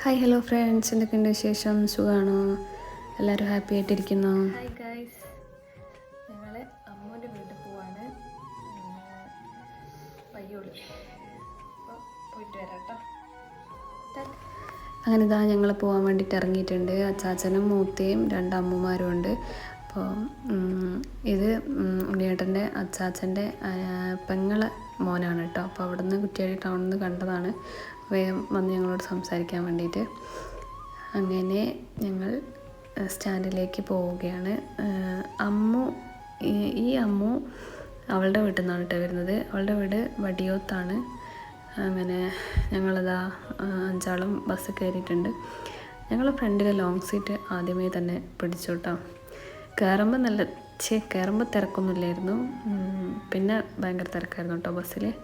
Hi hello friends എന്തൊക്കെയുണ്ട് വിശേഷം? സുഖമാണോ എല്ലാവരും ഹാപ്പി ആയിട്ടിരിക്കുന്നു? ഹായ് ഗൈസ് ഞങ്ങൾ അമ്മൂന്റെ വീട്ടിൽ പോവാണ്. പയ്യോളി പോയിട്ട് വരാം കേട്ടോ അങ്ങനെ ഇതാ ഞങ്ങൾ പോകാൻ വേണ്ടിയിട്ട് ഇറങ്ങിയിട്ടുണ്ട്. അച്ചാച്ചനും മൂത്തയും രണ്ട് അമ്മമാരും ഉണ്ട്. അപ്പോൾ ഇത് ഉണ്ണിയേട്ടന്റെ അച്ചാച്ചന്റെ പെങ്ങളെ മോനാണ് കേട്ടോ അപ്പോൾ അവിടെ നിന്ന് കുറ്റിയാടി ടൗണിൽ നിന്ന് കണ്ടതാണ്. വേഗം വന്ന് ഞങ്ങളോട് സംസാരിക്കാൻ വേണ്ടിയിട്ട്. അങ്ങനെ ഞങ്ങൾ സ്റ്റാൻഡിലേക്ക് പോവുകയാണ്. അമ്മു ഈ- അമ്മു അവളുടെ വീട്ടിൽ നിന്നാണ് കേട്ടോ വരുന്നത്. അവളുടെ വീട് വടിയോത്താണ്. അങ്ങനെ ഞങ്ങളതാ അഞ്ചാളും ബസ് കയറിയിട്ടുണ്ട്. ഞങ്ങൾ ഫ്രണ്ടിലെ ലോങ് സീറ്റ് ആദ്യമേ തന്നെ പിടിച്ചു കേട്ടോ കയറുമ്പോൾ നല്ല ചേ കയറുമ്പോൾ തിരക്കൊന്നുമില്ലായിരുന്നു. പിന്നെ ഭയങ്കര തിരക്കായിരുന്നു കേട്ടോ ബസ്സിൽ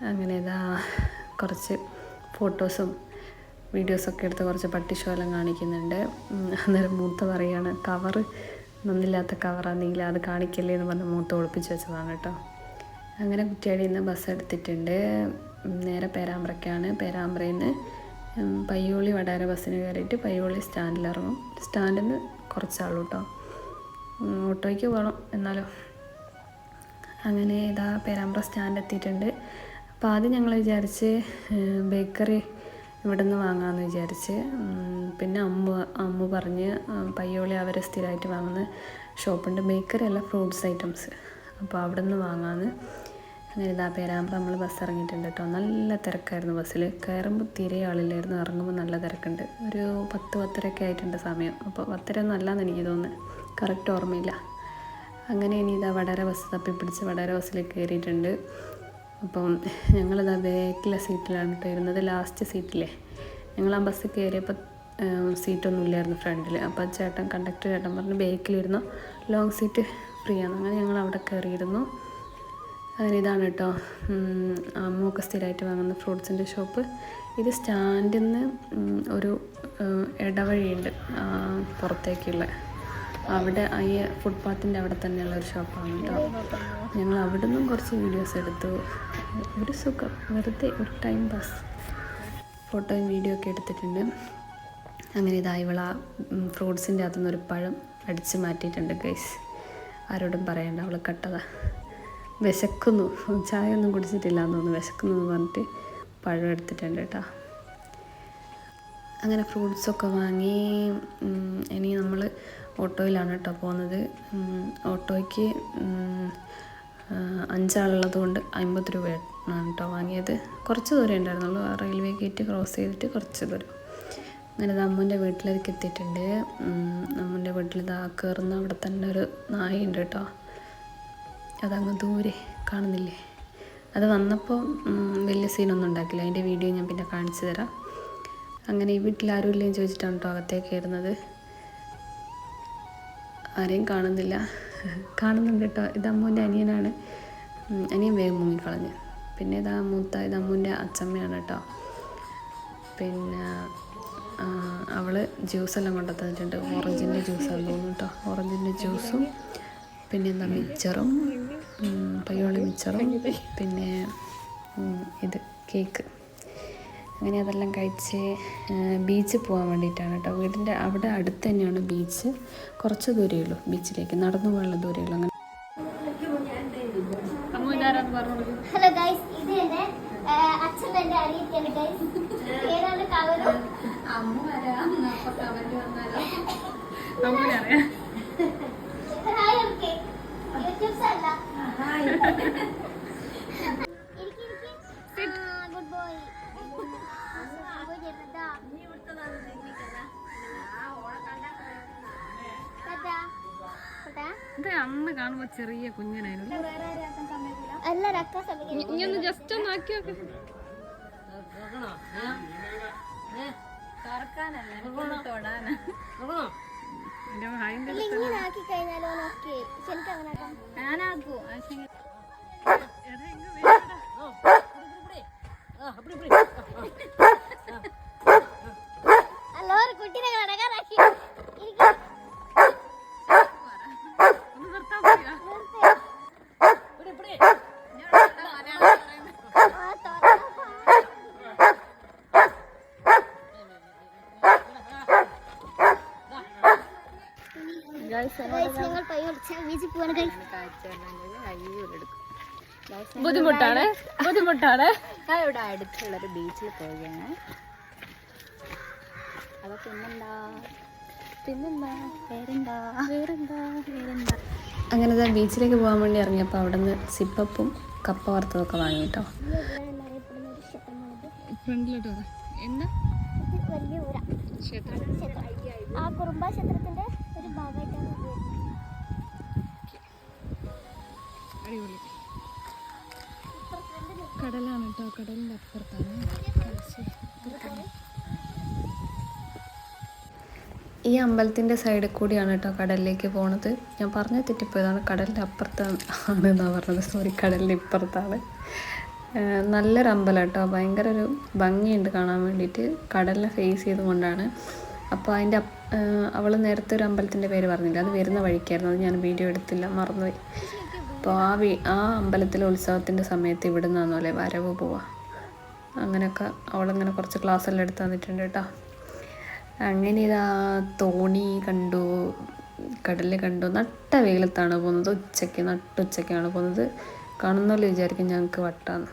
അങ്ങനെ ഇതാ കുറച്ച് ഫോട്ടോസും വീഡിയോസൊക്കെ എടുത്ത് കുറച്ച് പട്ടിശോലം കാണിക്കുന്നുണ്ട്. അന്നേരം മൂത്ത പറയാണ് കവറ് നന്നില്ലാത്ത കവറാണെങ്കിൽ അത് കാണിക്കല്ലേ എന്ന് പറഞ്ഞ് മൂത്ത ഒളിപ്പിച്ച് വെച്ചതാണ് കേട്ടോ. അങ്ങനെ കുറ്റിയാടിയിൽ നിന്ന് ബസ് എടുത്തിട്ടുണ്ട്. നേരെ പേരാമ്പ്രയ്ക്കാണ് പേരാമ്പ്രയിൽ നിന്ന് പയ്യോളി വടാര ബസ്സിന് കയറിയിട്ട് പയ്യോളി സ്റ്റാൻഡിൽ ഇറങ്ങും സ്റ്റാൻഡിൽ നിന്ന് കുറച്ചാളു കേട്ടോ ഓട്ടോയ്ക്ക് പോകണം എന്നാലോ. അങ്ങനെ ഇതാ പേരാമ്പ്ര സ്റ്റാൻഡ് എത്തിയിട്ടുണ്ട് അപ്പോൾ ആദ്യം ഞങ്ങൾ വിചാരിച്ച് ബേക്കറി ഇവിടെ നിന്ന് വാങ്ങാമെന്ന് വിചാരിച്ച് പിന്നെ അമ്മ അമ്മ പറഞ്ഞ് പയ്യോളി അവരെ സ്ഥിരമായിട്ട് വാങ്ങുന്ന ഷോപ്പുണ്ട്. ബേക്കറി അല്ല ഫ്രൂട്ട്സ് ഐറ്റംസ്. അപ്പോൾ അവിടെ നിന്ന് വാങ്ങാമെന്ന് അങ്ങനെ ഇതാ പേരാകുമ്പോൾ നമ്മൾ ബസ് ഇറങ്ങിയിട്ടുണ്ട് കേട്ടോ. നല്ല തിരക്കായിരുന്നു ബസ്സിൽ. കയറുമ്പോൾ തീരെ ആളില്ലായിരുന്നു. ഇറങ്ങുമ്പോൾ നല്ല തിരക്കുണ്ട്. ഒരു പത്ത് പത്തരയൊക്കെ ആയിട്ടുണ്ട് സമയം. അപ്പോൾ പത്തര ഒന്നും എനിക്ക് തോന്നുന്നു. കറക്റ്റ് ഓർമ്മയില്ല. അങ്ങനെ ഇനി ഇതാ വടര ബസ് തപ്പി പിടിച്ച് വടര ബസ്സിൽ കയറിയിട്ടുണ്ട്. അപ്പം ഞങ്ങളിതാ ബാക്കിലെ സീറ്റിലാണ് കേട്ടോ ഇരുന്നത്. ലാസ്റ്റ് സീറ്റിലെ. ഞങ്ങൾ ആ ബസ് കയറിയപ്പോൾ സീറ്റൊന്നും ഇല്ലായിരുന്നു ഫ്രണ്ടിൽ അപ്പോൾ ചേട്ടൻ കണ്ടക്ടർ ചേട്ടൻ പറഞ്ഞു ബാക്കിലിരുന്നു. ലോങ് സീറ്റ് ഫ്രീ ആണ് അങ്ങനെ ഞങ്ങൾ അവിടെ കയറിയിരുന്നു. അങ്ങനെ ഇതാണ് കേട്ടോ. അമ്മൊക്കെ സ്ഥിരമായിട്ട് വാങ്ങുന്ന ഫ്രൂട്ട്സിന്റെ ഷോപ്പ് ഇത് സ്റ്റാൻഡിൽ നിന്ന് ഒരു ഇടവഴിയുണ്ട്. പുറത്തേക്കുള്ള. അവിടെ ഈ ഫുട്പാത്തിന്റെ അവിടെ തന്നെയുള്ള ഒരു ഷോപ്പാണ് കേട്ടോ. ഞങ്ങൾ അവിടെ നിന്നും കുറച്ച് വീഡിയോസ് എടുത്തു. ഒരു സുഖം. വെറുതെ ഒരു ടൈം പാസ് ഫോട്ടോയും വീഡിയോ ഒക്കെ എടുത്തിട്ടുണ്ട്. അങ്ങനെ ഇതാ ഇവള ഫ്രൂട്ട്സിന്റെ അകത്തുനിന്ന് ഒരു പഴം അടിച്ച് മാറ്റിയിട്ടുണ്ട് ഗൈസ് ആരോടും പറയണ്ട അവൾ കട്ടതാ. വിശക്കുന്നു. ചായ ഒന്നും കുടിച്ചിട്ടില്ല എന്ന് തോന്നുന്നു. വിശക്കുന്നു എന്ന് പറഞ്ഞിട്ട് പഴം എടുത്തിട്ടുണ്ട് കേട്ടോ. അങ്ങനെ ഫ്രൂട്ട്സൊക്കെ വാങ്ങി ഇനി നമ്മൾ ഓട്ടോയിലാണ് കേട്ടോ പോകുന്നത്. ഓട്ടോയ്ക്ക് ഉം, ആ, അഞ്ചാളുള്ളത് കൊണ്ട് അമ്പത് രൂപയാണ് കേട്ടോ വാങ്ങിയത്. കുറച്ച് ദൂരം ഉണ്ടായിരുന്നുള്ളൂ. റെയിൽവേ ഗേറ്റ് ക്രോസ് ചെയ്തിട്ട് കുറച്ച് ദൂരം. അങ്ങനെ അമ്മൂന്റെ വീട്ടിലേക്ക് എത്തിയിട്ടുണ്ട്. അമ്മൂന്റെ വീട്ടിൽ ഇതാ കയറുന്ന അവിടെ തന്നെ ഒരു നായുണ്ട് കേട്ടോ. അതങ്ങ് ദൂരെ കാണുന്നില്ലേ? അത് വന്നപ്പോൾ വലിയ സീനൊന്നും ഉണ്ടാക്കില്ല. അതിന്റെ വീഡിയോ ഞാൻ പിന്നെ കാണിച്ചു തരാം. അങ്ങനെ ഈ വീട്ടിൽ ആരും ഇല്ലെന്ന് ചോദിച്ചിട്ടാണ് കേട്ടോ അകത്തേക്ക് കയറുന്നത്. ആരെയും കാണുന്നില്ല. കാണുന്നുണ്ട് കേട്ടോ. ഇത് അമ്മൂന്റെ അനിയനാണ്. അനിയൻ വേഗം മുങ്ങിക്കളഞ്ഞ് പിന്നെ ഇതാ മൂത്ത ഇത് അമ്മൂന്റെ അച്ചമ്മയാണ് കേട്ടോ. പിന്നെ അവൾ ജ്യൂസെല്ലാം കൊണ്ടു ഓറഞ്ചിന്റെ ജ്യൂസാണ് തോന്നുന്നു കേട്ടോ. ഓറഞ്ചിന്റെ ജ്യൂസും പിന്നെ എന്താ മിച്ചറും? പയ്യോളി മിച്ചറും. പിന്നെ ഇത് കേക്ക് അങ്ങനെ അതെല്ലാം കഴിച്ച് ബീച്ചിൽ പോകാൻ വേണ്ടിയിട്ടാണ് കേട്ടോ. വീടിന്റെ അവിടെ അടുത്ത് തന്നെയാണ് ബീച്ച്. കുറച്ച് ദൂരമേ ഉള്ളൂ ബീച്ചിലേക്ക്. നടന്നു പോകാനുള്ള ദൂരമേ ഉള്ളൂ. അങ്ങനെ. ഹലോ ഗൈസ് ഇത് എന്റെ അച്ഛൻ എന്റെ അനിയത്തിയാണ് ഗൈസ് ഏതാണ് കവറും ഹായ് ഓക്കെ യൂട്യൂബ്സ് അല്ല. ഗുഡ് ഇത് കാണുമ്പോ ചെറിയ കുഞ്ഞനായിരുന്നു ഇനി ഒന്ന് ജസ്റ്റ് ഒന്ന് ആക്കി നോക്ക് ഹായിന്റെ ഇല്ല ഇങ്ങനെ ഞങ്ങൾ പൈ വിളിച്ച ബീച്ചിൽ പോവാണ്. guys. ബുദ്ധിമുട്ടാണ്? ബുദ്ധിമുട്ടാണ്? ഞാൻ ഇവിടെ അടുത്തുള്ളൊരു ബീച്ചിൽ പോവുകയാണ്. അപ്പൊ പിന്നെന്താ? പിന്നെന്താ? വേറെന്താ? വേറെന്താ? വേറെന്താ? അങ്ങനെ ദാ ബീച്ചിലേക്ക് പോകാൻ വേണ്ടി ഇറങ്ങിയപ്പോൾ അവിടെ നിന്ന് സിപ്പപ്പും കപ്പ വറുത്തതൊക്കെ വാങ്ങിട്ടോ. ഒരു. ഫ്രണ്ടിലോട്ട് എന്താ? വലിയ ഊരാ. ക്ഷേത്രം. ആ കുറുമ്പ ക്ഷേത്രത്തിന്റെ ഒരു ഭാഗമായിട്ടാണ് അടിപൊളി. കടലാണ് കേട്ടോ കടലിന്റെ അപ്പുറത്താണ്. ഈ അമ്പലത്തിന്റെ സൈഡിൽ കൂടിയാണ് കേട്ടോ കടലിലേക്ക് പോണത്. ഞാൻ പറഞ്ഞ തെറ്റിപ്പോയതാണ്. കടലിന്റെ അപ്പുറത്താണ് ആണെന്നാണ് പറഞ്ഞത്. സോറി കടലിന്റെ ഇപ്പുറത്താണ്. നല്ലൊരു അമ്പലം കേട്ടോ ഭയങ്കര ഒരു ഭംഗിയുണ്ട് കാണാൻ വേണ്ടിയിട്ട്. കടലിനെ ഫേസ് ചെയ്തുകൊണ്ടാണ്. അപ്പോൾ അതിന്റെ അവൾ നേരത്തെ ഒരു അമ്പലത്തിന്റെ പേര് പറഞ്ഞില്ല? അത് വരുന്ന വഴിക്കായിരുന്നു. അത് ഞാൻ വീഡിയോ എടുത്തില്ല. മറന്നുപോയി. അപ്പോൾ ആ വീ ആ അമ്പലത്തിലെ ഉത്സവത്തിന്റെ സമയത്ത് ഇവിടെ നിന്നാണല്ലേ വരവ് പോവാ? അങ്ങനെയൊക്കെ അവളങ്ങനെ കുറച്ച് ക്ലാസ്സെല്ലാം എടുത്ത് തന്നിട്ടുണ്ട് കേട്ടോ. അങ്ങനെ ഇതാ തോണി കണ്ടു കടൽ കണ്ടു. നട്ട വെയിലത്താണ് പോകുന്നത്. ഉച്ചയ്ക്ക് നട്ടുച്ചയ്ക്കാണ് പോകുന്നത്. കാണുന്നല്ലോ വിചാരിക്കും ഞങ്ങൾക്ക് വട്ടാന്ന്.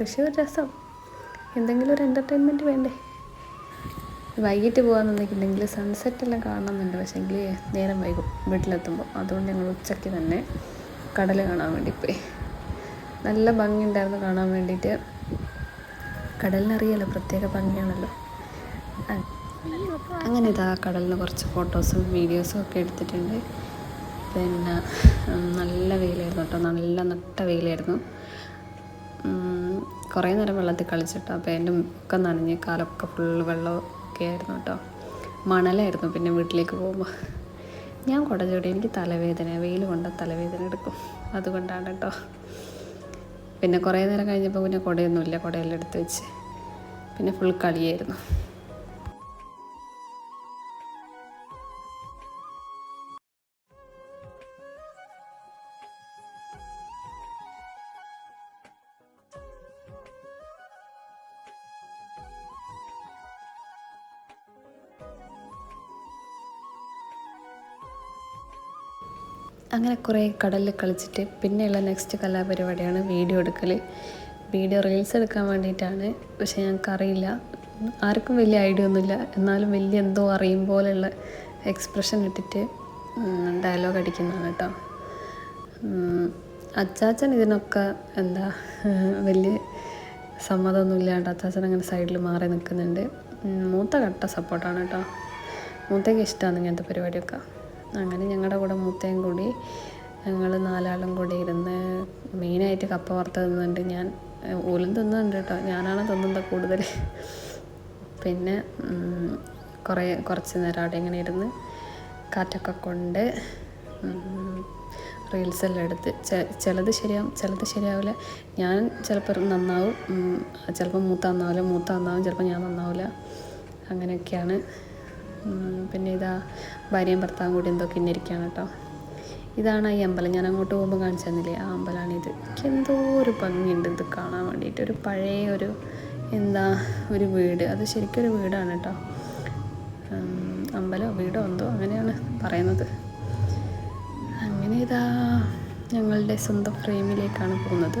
പക്ഷേ ഒരു രസം. എന്തെങ്കിലും ഒരു എന്റർടൈൻമെന്റ് വേണ്ടേ? വൈകിട്ട് പോകാമെന്നുണ്ടെങ്കിൽ സൺസെറ്റ് എല്ലാം കാണണമെന്നുണ്ട് പക്ഷേങ്കിൽ നേരം വൈകും. വീട്ടിലെത്തുമ്പോൾ അതുകൊണ്ട് ഞങ്ങൾ ഉച്ചയ്ക്ക് തന്നെ കടൽ കാണാൻ വേണ്ടി പോയി. നല്ല ഭംഗിയുണ്ടായിരുന്നു കാണാൻ വേണ്ടിയിട്ട്. കടലിനറിയാലോ പ്രത്യേക ഭംഗിയാണല്ലോ. അങ്ങനെ ഇതാ കടലിന് കുറച്ച് ഫോട്ടോസും വീഡിയോസും ഒക്കെ എടുത്തിട്ടുണ്ട്. പിന്നെ നല്ല വെയിലായിരുന്നു കേട്ടോ. നല്ല നട്ട വെയിലായിരുന്നു. കുറേ നേരം വെള്ളത്തിൽ കളിച്ചിട്ടോ അപ്പോൾ എന്റെ ഒക്കെ നനഞ്ഞ് കാലൊക്കെ ഫുള്ള് വെള്ളമൊക്കെ ആയിരുന്നു കേട്ടോ. മണലായിരുന്നു പിന്നെ വീട്ടിലേക്ക് പോകുമ്പോൾ ഞാൻ കുട ചൂടി എനിക്ക് തലവേദന വെയിൽ കൊണ്ട തലവേദന എടുക്കും. അതുകൊണ്ടാണ് കേട്ടോ പിന്നെ കുറേ നേരം കഴിഞ്ഞപ്പോൾ പിന്നെ കുടയൊന്നുമില്ല കുടയെല്ലാം എടുത്ത് വെച്ച്. പിന്നെ ഫുൾ കളിയായിരുന്നു. അങ്ങനെ കുറേ കടലിൽ കളിച്ചിട്ട് പിന്നെയുള്ള നെക്സ്റ്റ് കലാപരിപാടിയാണ് വീഡിയോ എടുക്കൽ വീഡിയോ റീൽസ് എടുക്കാൻ വേണ്ടിയിട്ടാണ്. പക്ഷേ ഞങ്ങൾക്കറിയില്ല. ആർക്കും വലിയ ഐഡിയ ഒന്നുമില്ല. എന്നാലും വലിയ എന്തോ അറിയും പോലെയുള്ള എക്സ്പ്രഷൻ ഇട്ടിട്ട് ഡയലോഗ് അടിക്കുന്നതാണ് കേട്ടോ. അച്ചാച്ചൻ ഇതിനൊക്കെ എന്താ വലിയ സമ്മതമൊന്നും ഇല്ലാണ്ട് അച്ചാച്ചൻ അങ്ങനെ സൈഡിൽ മാറി നിൽക്കുന്നുണ്ട്. മൂത്ത കട്ട സപ്പോർട്ടാണ് കേട്ടോ. മൂത്തേക്ക് ഇഷ്ടമാണ് ഇങ്ങനത്തെ പരിപാടിയൊക്കെ. അങ്ങനെ ഞങ്ങളുടെ കൂടെ മൂത്തയും കൂടി ഞങ്ങൾ നാലാളും കൂടി ഇരുന്ന് മെയിനായിട്ട് കപ്പ വറുത്ത് തിന്നുന്നുണ്ട്. ഞാൻ ഓലും തിന്നുന്നുണ്ട് കേട്ടോ. ഞാനാണ് തിന്നുന്നത് കൂടുതൽ പിന്നെ കുറേ കുറച്ച് നേരം അവിടെ ഇങ്ങനെ ഇരുന്ന് കാറ്റൊക്കെ കൊണ്ട് റീൽസ് എല്ലാം എടുത്ത്. ചിലത് ശരിയാവും ചിലത് ശരിയാവില്ല ഞാൻ ചിലപ്പോൾ നന്നാവും ചിലപ്പോൾ മൂത്ത നന്നാവില്ല മൂത്ത നന്നാവും ചിലപ്പോൾ ഞാൻ നന്നാവില്ല അങ്ങനെയൊക്കെയാണ് പിന്നെ ഇതാ ഭാര്യയും ഭർത്താവും കൂടി എന്തോ കിന്നിരിക്കുകയാണ് കേട്ടോ. ഇതാണ് ഈ അമ്പലം. ഞാൻ അങ്ങോട്ട് പോകുമ്പോൾ കാണിച്ചു തന്നില്ലേ? ആ അമ്പലമാണിത് എനിക്ക് എന്തോ ഒരു ഭംഗിയുണ്ട് ഇത് കാണാൻ വേണ്ടിയിട്ട്. ഒരു പഴയ ഒരു എന്താ ഒരു വീട്. അത് ശരിക്കും ഒരു വീടാണ് കേട്ടോ. അമ്പലോ വീടോ എന്തോ അങ്ങനെയാണ് പറയുന്നത്. അങ്ങനെ ഇതാ ഞങ്ങളുടെ സ്വന്തം ഫ്രെയിമിലേക്കാണ് പോകുന്നത്.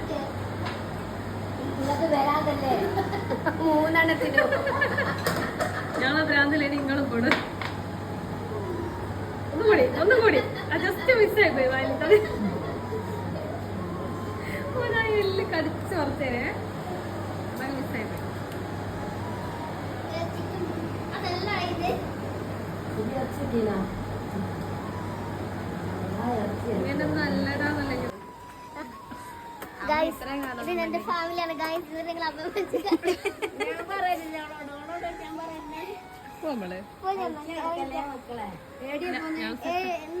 മൂന്നെണ്ണത്തിനും ഞങ്ങളെ ഭ്രാന്തിലെ നിങ്ങളും കൂടെ. ഒന്നുകൂടി ഒന്നുകൂടി ജസ്റ്റ് മിസ്സായി പോയി വലുതത് ഒരായി എല്ലാം കടിച്ച് പുറത്തേരെ മിസ്സായി പോയി ഏ, ചിക്കൻ. അതല്ല ഇത്. ഇങ്ങനെ നല്ലതാന്നല്ലെങ്കിൽ ഗായ്സ് നിങ്ങൾ എന്റെ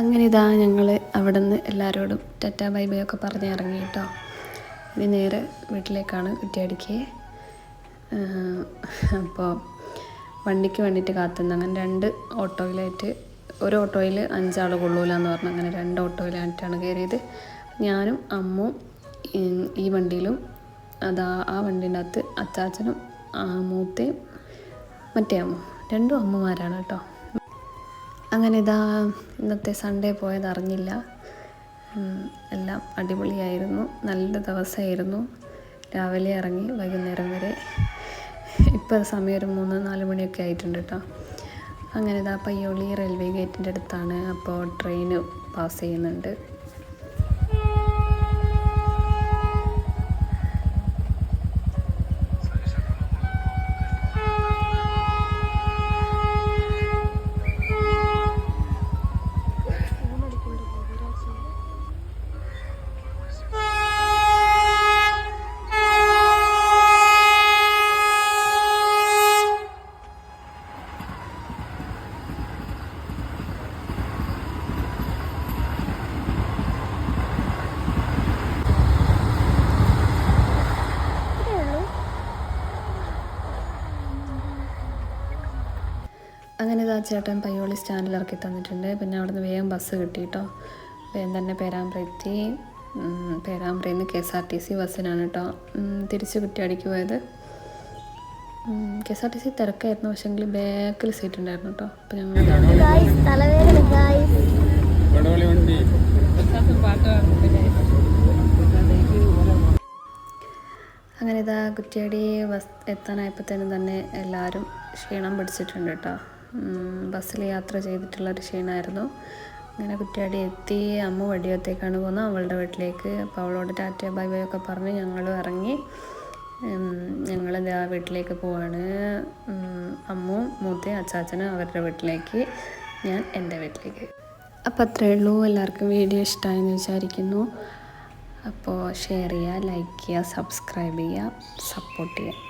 അങ്ങനെ ഇതാ ഞങ്ങൾ അവിടെ നിന്ന് എല്ലാവരോടും ടാറ്റ ബൈ ബൈ ഒക്കെ പറഞ്ഞ് ഇറങ്ങി കേട്ടോ ഇനി നേരെ വീട്ടിലേക്കാണ് കുറ്റിയടിക്ക് അപ്പോൾ വണ്ടിക്ക് വേണ്ടിയിട്ട് കാത്തുനിന്ന് അങ്ങനെ രണ്ട് ഓട്ടോയിലായിട്ട് ഒരു ഓട്ടോയിൽ അഞ്ചാൾ കൊള്ളൂല എന്ന് പറഞ്ഞു. അങ്ങനെ രണ്ട് ഓട്ടോയിലായിട്ടാണ് കയറിയത്. ഞാനും അമ്മും ഈ വണ്ടിയിലും അതാ ആ വണ്ടീന്റെ അകത്ത് അച്ചാച്ചനും മൂത്തയും മറ്റേ അമ്മ രണ്ടും അമ്മമാരാണ് കേട്ടോ. അങ്ങനെ ഇതാ ഇന്നത്തെ സൺഡേ പോയത് അറിഞ്ഞില്ല എല്ലാം അടിപൊളിയായിരുന്നു. നല്ല ദിവസമായിരുന്നു രാവിലെ ഇറങ്ങി വൈകുന്നേരം വരെ. ഇപ്പോൾ സമയം ഒരു മൂന്ന് നാല് മണിയൊക്കെ ആയിട്ടുണ്ട് കേട്ടോ അങ്ങനെ ഇതാ പയ്യോളി റെയിൽവേ ഗേറ്റിന്റെ അടുത്താണ്. അപ്പോൾ ട്രെയിൻ പാസ് ചെയ്യുന്നുണ്ട്. അങ്ങനെ ഇതാ ചേട്ടൻ പയ്യോളി സ്റ്റാൻഡിൽ ഇറക്കി തന്നിട്ടുണ്ട്. പിന്നെ അവിടെ നിന്ന് വേഗം ബസ് കിട്ടി കേട്ടോ വേഗം തന്നെ പേരാമ്പ്ര എത്തി ഉം, പേരാമ്പ്രയിൽ നിന്ന് K S R T C ബസ്സിനാണ് കേട്ടോ തിരിച്ച് കുറ്റിയാടിക്ക് പോയത്. K S R T C തിരക്കായിരുന്നു. പക്ഷേങ്കിൽ ബാക്കിൽ സീറ്റ് ഉണ്ടായിരുന്നു കേട്ടോ അപ്പം ഞങ്ങൾ അങ്ങനെ ഇതാ കുറ്റിയാടി ബസ് എത്താനായപ്പോഴത്തേനും തന്നെ എല്ലാവരും ക്ഷീണം പിടിച്ചിട്ടുണ്ട് കേട്ടോ ബസ്സിൽ യാത്ര ചെയ്തിട്ടുള്ള ഒരു ക്ഷീണമായിരുന്നു അങ്ങനെ കുറ്റിയാടി എത്തി അമ്മ വടിയത്തേക്കാണ് പോകുന്നത് അവളുടെ വീട്ടിലേക്ക് അപ്പോൾ അവളോട് ടാറ്റ ബൈ ബൈ ഒക്കെ പറഞ്ഞ് ഞങ്ങളും ഇറങ്ങി. ഞങ്ങൾ ആ വീട്ടിലേക്ക് പോവാണ്. അമ്മ മൂത്തയും അച്ചാച്ചനും അവരുടെ വീട്ടിലേക്ക് ഞാൻ എന്റെ വീട്ടിലേക്ക്. അപ്പോൾ അത്രയേ ഉള്ളൂ. എല്ലാവർക്കും വീഡിയോ ഇഷ്ടമായെന്ന് വിചാരിക്കുന്നു. അപ്പോൾ ഷെയർ ചെയ്യുക ലൈക്ക് ചെയ്യുക സബ്സ്ക്രൈബ് ചെയ്യുക സപ്പോർട്ട് ചെയ്യുക.